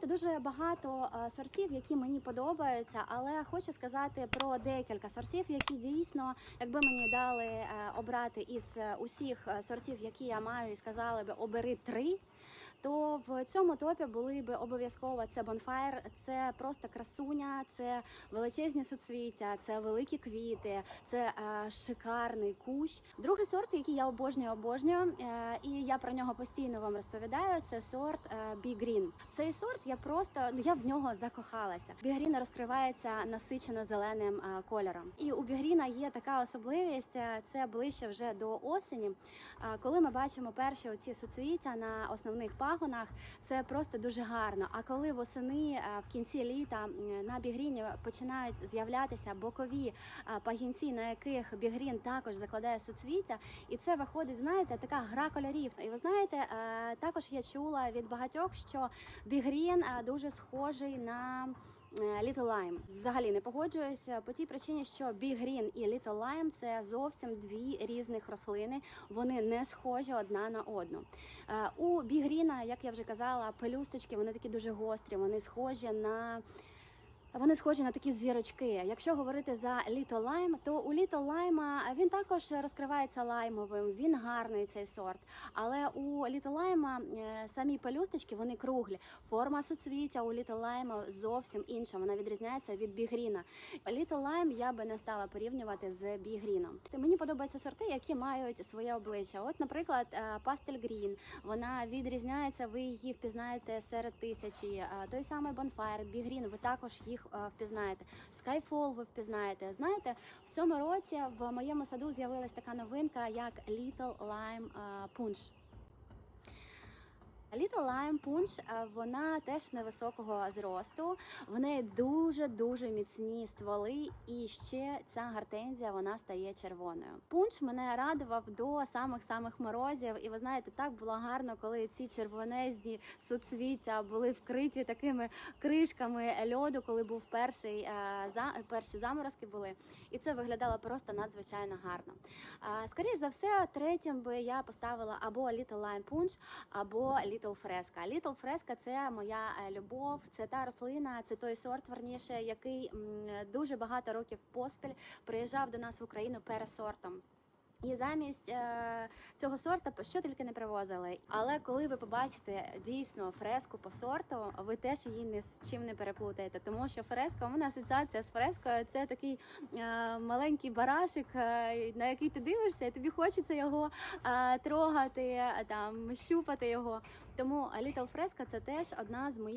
знаєте, дуже багато е, сортів, які мені подобаються, але хочу сказати про декілька сортів, які дійсно, якби мені дали е, обрати із е, усіх сортів, які я маю, і сказали би обери три. То в цьому топі були би обов'язково це бонфайр, це просто красуня, це величезні суцвіття, це великі квіти, це е, шикарний кущ. Другий сорт, який я обожнюю, обожнюю, е, і я про нього постійно вам розповідаю. Це сорт е, Green. Цей сорт я просто ну я в нього закохалася. Green розкривається насичено зеленим кольором. І у Green є така особливість. е, Це ближче вже до осені. Коли ми бачимо перші оці суцвіття на основних пагонах, це просто дуже гарно. А коли восени е, в кінці літа на бігріні починають з'являтися бокові пагінці, на яких бігрін також закладає суцвіття, і це виходить, знаєте, така гра кольорів. І ви знаєте, е, також я чула від багатьох, що бігрін е, дуже схожий на. е, Little Lime. взагалі не погоджуюся по тій причині, що Big Green і Little Lime – це зовсім дві різних рослини. Вони не схожі одна на одну. Е, У Big Green, як я вже казала, пелюсточки вони такі дуже гострі. Вони схожі на вони схожі на такі зірочки. Якщо говорити за Little Lime, то у Lime він також розкривається лаймовим. Він гарний цей сорт. Але у Lime е, самі пелюсточки вони круглі. Форма суцвіття у Lime зовсім інша. Вона відрізняється від бігріна. Lime я би не стала порівнювати з бігріном. Мені подобаються сорти, які мають своє обличчя. От, наприклад, Пастель Green. Вона відрізняється. Ви її впізнаєте серед тисячі. Е, Той самий Bonfire, Бігрін. Ви також їх е, впізнаєте. Skyfall ви впізнаєте. Знаєте, в цьому році в моєму саду з'явилась така новинка, як Little Lime е, Punch. Little Lime Punch, е, вона теж невисокого зросту. В неї дуже дуже міцні стволи, і ще ця гортензія вона стає червоною. Пунш мене радував до самих самих морозів, і ви знаєте, так було гарно, коли ці червонезні суцвіття були вкриті такими кришками льоду, коли був перший е, перші заморозки були, і це виглядало просто надзвичайно гарно. А, Скоріш за все, третім би я поставила або Little Lime Punch, або Little Fresca. Little Fresca – це моя е, любов, це та рослина, це той сорт, верніше, який дуже багато років поспіль приїжджав до нас в Україну пересортом. І замість е, цього сорта що тільки не привозили. Але коли ви побачите дійсно фреску по сорту, ви теж її ні з чим не переплутаєте. Тому що фреска, у мене асоціація з фрескою це такий е, маленький барашик, е, на який ти дивишся, і тобі хочеться його е, трогати, е, там щупати його. Тому Little Fresca – це теж одна з моїх